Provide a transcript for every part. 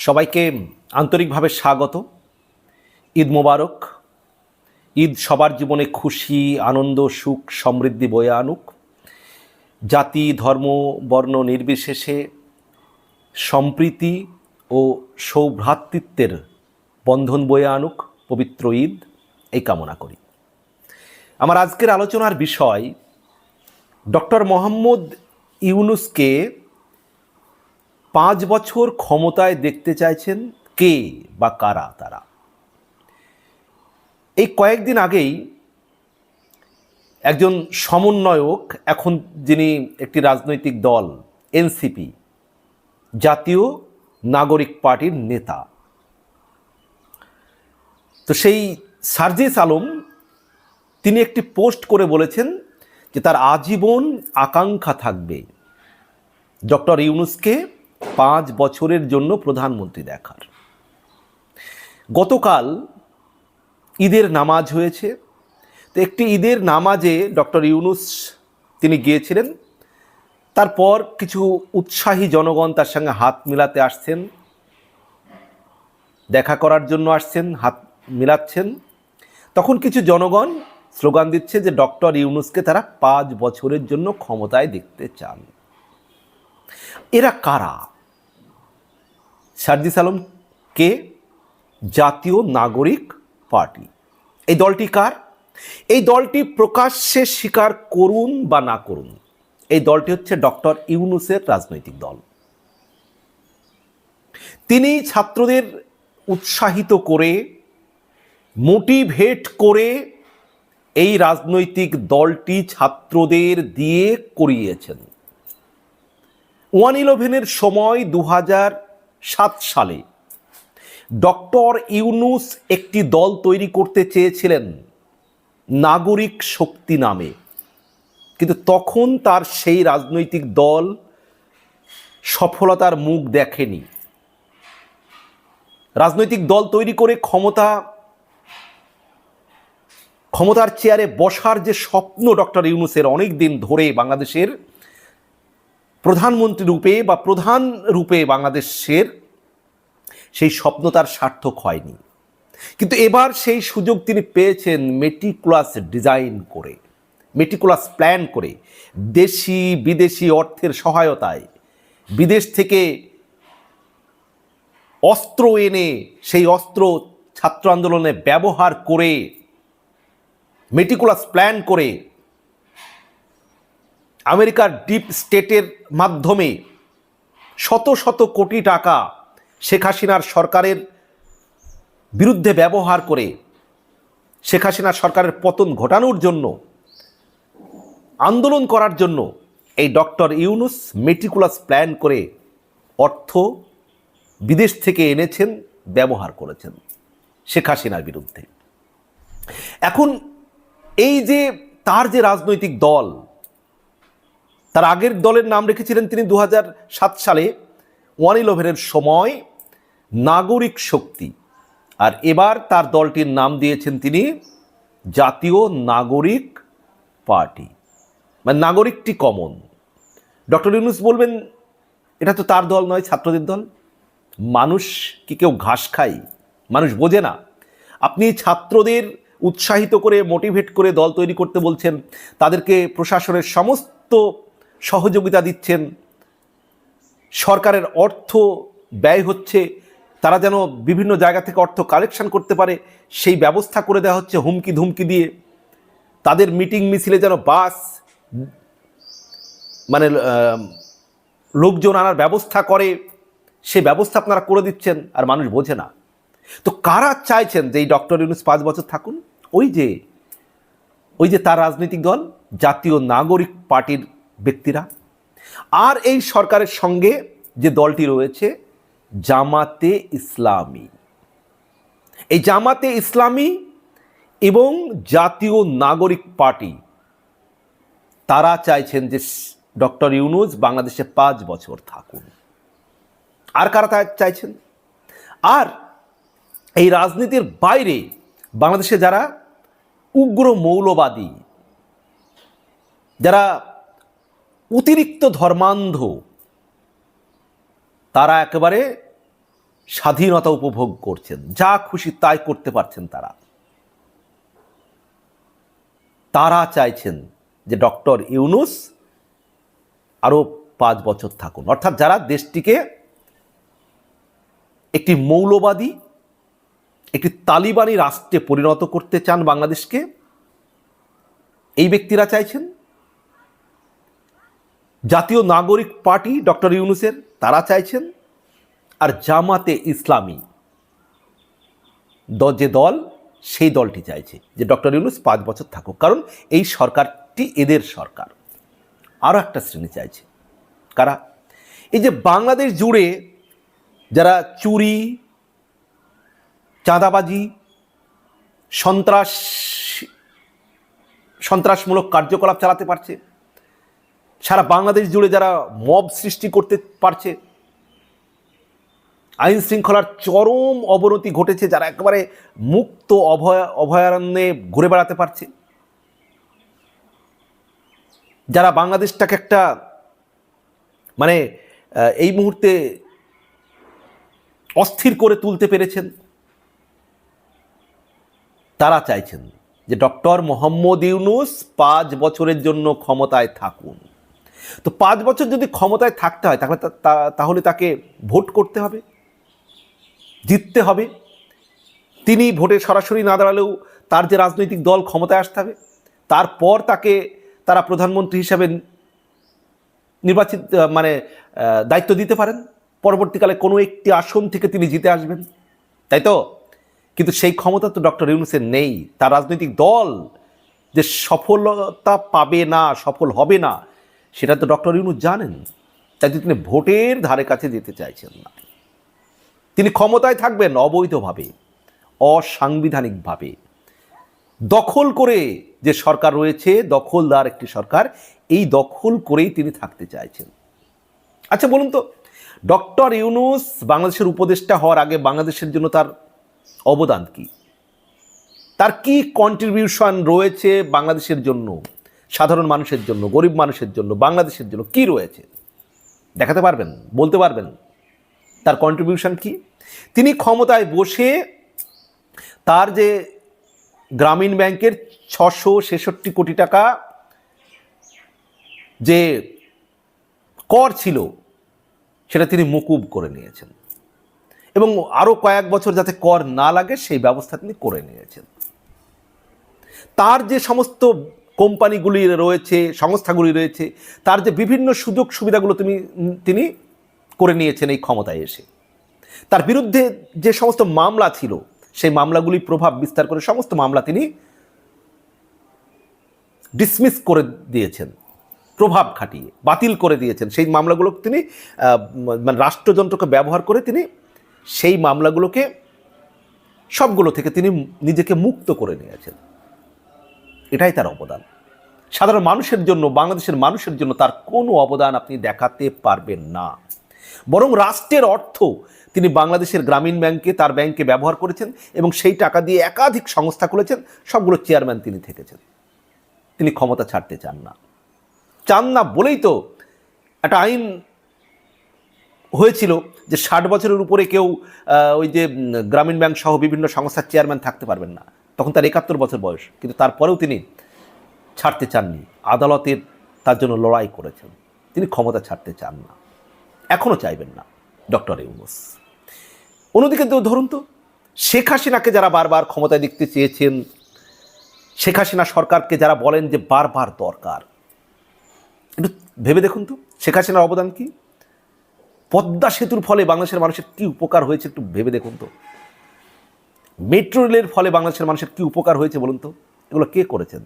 সবাইকে আন্তরিকভাবে স্বাগত। ঈদ মোবারক। ঈদ সবার জীবনে খুশি, আনন্দ, সুখ, সমৃদ্ধি বয়ে আনুক। জাতি, ধর্ম, বর্ণ নির্বিশেষে সম্প্রীতি ও সৌভ্রাতৃত্বের বন্ধন বয়ে আনুক পবিত্র ঈদ। এই কামনা করি। আমার আজকের আলোচনার বিষয় ডক্টর মোহাম্মদ ইউনুসকে পাঁচ বছর ক্ষমতায় দেখতে চাইছেন কে বা কারা তারা? এই কয়েকদিন আগেই একজন সমন্বয়ক, এখন যিনি একটি রাজনৈতিক দল, এনসিপি, জাতীয় নাগরিক পার্টির নেতা। তো সেই সার্জিস আলম, তিনি একটি পোস্ট করে বলেছেন যে তার আজীবন আকাঙ্ক্ষা থাকবে ডক্টর ইউনুসকে পাঁচ বছরের জন্য প্রধানমন্ত্রী দেখার। গতকাল ঈদের নামাজ হয়েছে। তো একটি ঈদের নামাজে ডক্টর ইউনুস তিনি গিয়েছিলেন। তারপর কিছু উৎসাহী জনগণ তার সঙ্গে হাত মিলাতে আসছেন। দেখা করার জন্য আসছেন, হাত মিলাচ্ছেন। তখন কিছু জনগণ স্লোগান দিচ্ছে যে ডক্টর ইউনুসকে তারা পাঁচ বছরের জন্য ক্ষমতায় দেখতে চান। এরা কারা? সার্জিস আলম কে জাতীয় নাগরিক পার্টি? এই দলটি কার? এই দলটি প্রকাশ্যে স্বীকার করুন বা না করুন, এই দলটি হচ্ছে ডক্টর ইউনুসের রাজনৈতিক দল। তিনি ছাত্রদের উৎসাহিত করে, মোটিভেট করে এই রাজনৈতিক দলটি ছাত্রদের দিয়ে করিয়েছেন। ওয়ান ইলেভেনের সময় দু হাজার সাত সালে। ডক্টর ইউনুস একটি দল তৈরি করতে চেয়েছিলেন, নাগরিক শক্তি নামে। কিন্তু তখন তার সেই রাজনৈতিক দল সফলতার মুখ দেখেনি। রাজনৈতিক দল তৈরি করে ক্ষমতা, ক্ষমতার চেয়ারে বসার যে স্বপ্ন ডক্টর ইউনুসের অনেক দিন ধরে বাংলাদেশের প্রধানমন্ত্রী রূপে বা প্রধান রূপে বাংলাদেশের সেই স্বপ্ন তার সার্থক হয়নি। কিন্তু এবার সেই সুযোগ তিনি পেয়েছেন মেটিকুলাস ডিজাইন করে মেটিকুলাস প্ল্যান করে, দেশি বিদেশি অর্থের সহায়তায়, বিদেশ থেকে অস্ত্র এনে, সেই অস্ত্র ছাত্র আন্দোলনে ব্যবহার করে মেটিকুলাস প্ল্যান করে আমেরিকার ডিপ স্টেটের মাধ্যমে শত শত কোটি টাকা শেখ হাসিনার সরকারের বিরুদ্ধে ব্যবহার করে শেখ হাসিনার সরকারের পতন ঘটানোর জন্য, আন্দোলন করার জন্য এই ডক্টর ইউনুস মেটিকুলাস প্ল্যান করে অর্থ বিদেশ থেকে এনেছেন, ব্যবহার করেছেন শেখ হাসিনার বিরুদ্ধে। এখন এই যে তার যে রাজনৈতিক দল তার আগের দলের নাম রেখেছিলেন তিনি দু সালে ওয়ান ইলেভেনের সময় নাগরিক শক্তি। আর এবার তার দলটির নাম দিয়েছেন তিনি জাতীয় নাগরিক পার্টি। মানে নাগরিকটি কমন। ডক্টর ইউনুস বলবেন, এটা তো তার দল নয়, ছাত্রদের দল। মানুষ কি কেউ ঘাস খায়? মানুষ বোঝে না। আপনি ছাত্রদের উৎসাহিত করে মোটিভেট করে দল তৈরি করতে বলছেন, তাদেরকে প্রশাসনের সমস্ত সহযোগিতা দিচ্ছেন। সরকারের অর্থ ব্যয় হচ্ছে, তারা যেন বিভিন্ন জায়গা থেকে অর্থ কালেকশন করতে পারে, সেই ব্যবস্থা করে দেওয়া হচ্ছে হুমকি ধুমকি দিয়ে। তাদের মিটিং মিছিলে যেন বাস মানে লোকজন আনার ব্যবস্থা করে, সে ব্যবস্থা আপনারা করে দিচ্ছেন আর মানুষ বোঝে না। তো কারা চাইছেন যে এই ডক্টর ইউনুস পাঁচ বছর থাকুন? ওই যে ওই যে তার রাজনৈতিক দল, জাতীয় নাগরিক পার্টির ব্যক্তিরা। আর এই সরকারের সঙ্গে যে দলটি রয়েছে, জামাতে ইসলামী। এই জামাতে ইসলামী এবং জাতীয় নাগরিক পার্টি, তারা চাইছেন যে ডক্টর ইউনুস বাংলাদেশে পাঁচ বছর থাকুন। আর কারা চাইছেন? আর এই রাজনীতির বাইরে বাংলাদেশে যারা উগ্র মৌলবাদী, যারা অতিরিক্ত ধর্মান্ধ, তারা একেবারে স্বাধীনতা উপভোগ করছেন, যা খুশি তাই করতে পারছেন তারা। তারা চাইছেন যে ডক্টর ইউনুস আরও পাঁচ বছর থাকুন। অর্থাৎ যারা দেশটিকে একটি মৌলবাদী, একটি তালিবানি রাষ্ট্রে পরিণত করতে চান বাংলাদেশকে, এই ব্যক্তিরা চাইছেন জাতীয় নাগরিক পার্টি ডক্টর ইউনুসের, তারা চাইছেন, আর জামাতে ইসলামী যে দল, সেই দলটি চাইছে যে ডক্টর ইউনুস পাঁচ বছর থাকুক। কারণ এই সরকারটি এদের সরকার। আরও একটা শ্রেণি চাইছে। কারা? এই যে বাংলাদেশ জুড়ে যারা চুরি, চাঁদাবাজি, সন্ত্রাস, সন্ত্রাসমূলক কার্যকলাপ চালাতে পারছে সারা বাংলাদেশ জুড়ে যারা মব সৃষ্টি করতে পারছে, আইন শৃঙ্খলার চরম অবনতি ঘটেছে, যারা একেবারে মুক্ত অভয়, অভয়ারণ্যে ঘুরে বেড়াতে পারছে। যারা বাংলাদেশটাকে একটা মানে এই মুহূর্তে অস্থির করে তুলতে পেরেছেন, তারা চাইছেন যে ডক্টর মোহাম্মদ ইউনুস পাঁচ বছরের জন্য ক্ষমতায় থাকুন। তো পাঁচ বছর যদি ক্ষমতায় থাকতে হয়, তাহলে তাহলে তাকে ভোট করতে হবে, জিততে হবে। তিনি ভোটে সরাসরি না দাঁড়ালেও তার যে রাজনৈতিক দল ক্ষমতায় আসতে হবে, তারপর তাকে তারা প্রধানমন্ত্রী হিসাবে নির্বাচিত মানে দায়িত্ব দিতে পারেন। পরবর্তীকালে কোনো একটি আসন থেকে তিনি জিতে আসবেন। তাই তো? কিন্তু সেই ক্ষমতা তো ডক্টর ইউনুসের নেই। তার রাজনৈতিক দল যে সফলতা পাবে না, সফল হবে না সেটা তো ডক্টর ইউনুস জানেন, তাই তিনি ভোটের ধারে কাছে যেতে চাইছেন না। তিনি ক্ষমতায় থাকবেন অবৈধভাবে, অসাংবিধানিকভাবে। দখল করে যে সরকার রয়েছে, দখলদার একটি সরকার, এই দখল করেই তিনি থাকতে চাইছেন। আচ্ছা বলুন তো, ডক্টর ইউনুস বাংলাদেশের উপদেষ্টা হওয়ার আগে বাংলাদেশের জন্য তার অবদান কি? তার কি কন্ট্রিবিউশন রয়েছে বাংলাদেশের জন্য? সাধারণ মানুষের জন্য, গরিব মানুষের জন্য, বাংলাদেশের জন্য কি রয়েছে? দেখাতে পারবেন, বলতে পারবেন। তার কন্ট্রিবিউশন কি? তিনি ক্ষমতায় বসে তার যে গ্রামীণ ব্যাংকের ছশো ছেষট্টি কোটি টাকা যে কর ছিল, সেটা তিনি মুকুব করে নিয়েছেন। এবং আরও কয়েক বছর যাতে কর না লাগে, সেই ব্যবস্থা তিনি করে নিয়েছেন। তার যে সমস্ত কোম্পানিগুলি রয়েছে, সংস্থাগুলি রয়েছে, তার যে বিভিন্ন সুযোগ সুবিধাগুলো তুমি তিনি করে নিয়েছেন এই ক্ষমতায় এসে। তার বিরুদ্ধে যে সমস্ত মামলা ছিল, সেই মামলাগুলি প্রভাব বিস্তার করে সমস্ত মামলা তিনি ডিসমিস করে দিয়েছেন, প্রভাব খাটিয়ে, বাতিল করে দিয়েছেন। সেই মামলাগুলো তিনি মানে রাষ্ট্রযন্ত্রকে ব্যবহার করে তিনি সেই মামলাগুলোকে সবগুলো থেকে তিনি নিজেকে মুক্ত করে নিয়েছেন। এটাই তার অবদান। সাধারণ মানুষের জন্য, বাংলাদেশের মানুষের জন্য তার কোনো অবদান আপনি দেখাতে পারবেন না। বরং রাষ্ট্রের অর্থ তিনি বাংলাদেশের গ্রামীণ ব্যাংকে তার ব্যাংকে ব্যবহার করেছেন এবং সেই টাকা দিয়ে একাধিক সংস্থা খুলেছেন, সবগুলো চেয়ারম্যান তিনি থেকেছেন। তিনি ক্ষমতা ছাড়তে চান না। চান না বলেই তো একটা আইন হয়েছিল যে ষাট বছরের উপরে কেউ ওই যে গ্রামীণ ব্যাংক সহ বিভিন্ন সংস্থার চেয়ারম্যান থাকতে পারবেন না। তখন তার একাত্তর বছর বয়স, কিন্তু তারপরেও তিনি ছাড়তে চাননি। আদালতের তার জন্য লড়াই করেছেন। তিনি ক্ষমতা ছাড়তে চান না। এখনও চাইবেন না, ডক্টর ইউনুস। অন্যদিকে ধরুন তো, শেখ হাসিনাকে যারা বারবার ক্ষমতায় দেখতে চেয়েছেন, শেখ হাসিনা সরকারকে যারা বলেন যে বারবার দরকার, একটু ভেবে দেখুন তো, শেখ হাসিনার অবদান কি? পদ্মা সেতুর ফলে বাংলাদেশের মানুষের কি উপকার হয়েছে একটু ভেবে দেখুন তো। মেট্রো রেলের ফলে বাংলাদেশের মানুষের কি উপকার হয়েছে বলুন তো? এগুলো কে করেছেন?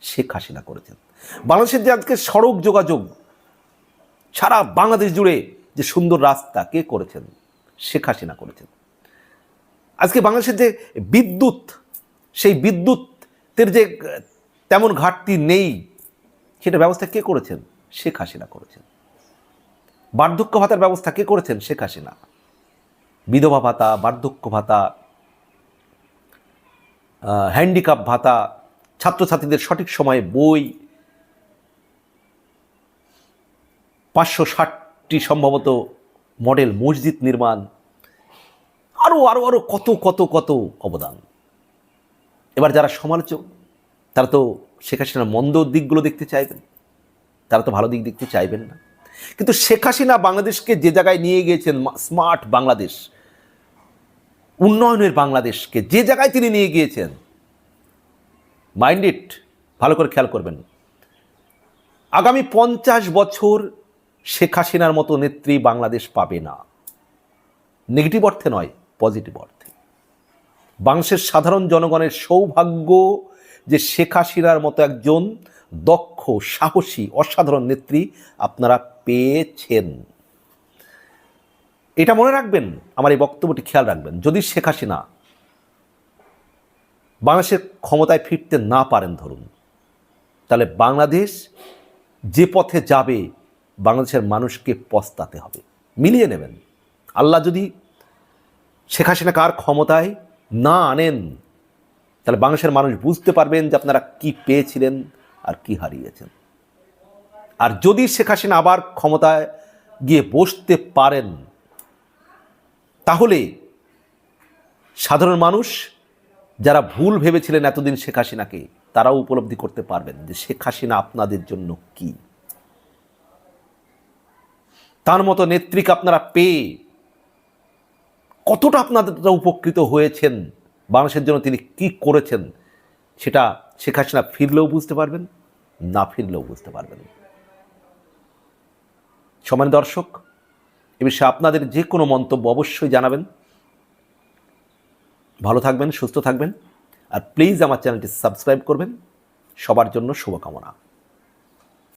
শেখ হাসিনা করেছেন। বাংলাদেশের যে আজকে সড়ক যোগাযোগ, সারা বাংলাদেশ জুড়ে যে সুন্দর রাস্তা কে করেছেন? শেখ হাসিনা করেছেন। আজকে বাংলাদেশের যে বিদ্যুৎ, সেই বিদ্যুতের যে, তেমন ঘাটতি নেই, সেটা ব্যবস্থা কে করেছেন? শেখ হাসিনা করেছেন। বার্ধক্য ভাতার ব্যবস্থা কে করেছেন? শেখ হাসিনা। বিধবা ভাতা, বার্ধক্য ভাতা হ্যান্ডিক্যাপ ভাতা, ছাত্রছাত্রীদের সঠিক সময়ে বই, পাঁচশো ষাটটি সম্ভবত মডেল মসজিদ নির্মাণ আরও আরও আরও কত কত কত অবদান। এবার যারা সমালোচক, তারা তো শেখ হাসিনার মন্দ দিকগুলো দেখতে চাইবেন, তারা তো ভালো দিক দেখতে চাইবেন না। কিন্তু শেখ হাসিনা বাংলাদেশকে যে জায়গায় নিয়ে গিয়েছেন, স্মার্ট বাংলাদেশ উন্নয়নের বাংলাদেশকে যে জায়গায় তিনি নিয়ে গিয়েছেন, মাইন্ড ইট, ভালো করে খেয়াল করবেন। আগামী পঞ্চাশ বছর শেখ হাসিনার মতো নেত্রী বাংলাদেশ পাবে না। নেগেটিভ অর্থে নয়, পজিটিভ অর্থে। বাংলাদেশের সাধারণ জনগণের সৌভাগ্য যে শেখ হাসিনার মতো একজন দক্ষ, সাহসী, অসাধারণ নেত্রী আপনারা পেয়েছেন। এটা মনে রাখবেন, আমার এই বক্তব্যটি খেয়াল রাখবেন, যদি শেখ হাসিনা বাংলাদেশের ক্ষমতায় ফিরতে না পারেন ধরুন, তাহলে বাংলাদেশ যে পথে যাবে বাংলাদেশের মানুষকে পস্তাতে হবে। মিলিয়ে নেবেন। আল্লাহ যদি শেখ হাসিনাকে আর ক্ষমতায় না আনেন, তাহলে বাংলাদেশের মানুষ বুঝতে পারবেন যে আপনারা কি পেয়েছিলেন আর কি হারিয়েছেন। আর যদি শেখ হাসিনা আবার ক্ষমতায় গিয়ে বসতে পারেন তাহলে সাধারণ মানুষ যারা ভুল ভেবেছিলেন এতদিন শেখ হাসিনাকে, তারাও উপলব্ধি করতে পারবেন যে শেখ হাসিনা আপনাদের জন্য কি। তার মতো নেত্রীকে আপনারা পেয়ে কতটা আপনারা উপকৃত হয়েছেন বাংলাদেশের জন্য তিনি কি করেছেন, সেটা শেখ হাসিনা ফিরলেও বুঝতে পারবেন, না ফিরলেও বুঝতে পারবেন। সমান দর্শক এ বিষয়ে আপনাদের যে কোনো মন্তব্য অবশ্যই জানাবেন। ভালো থাকবেন, সুস্থ থাকবেন, আর প্লিজ আমার চ্যানেলটি সাবস্ক্রাইব করবেন। সবার জন্য শুভকামনা।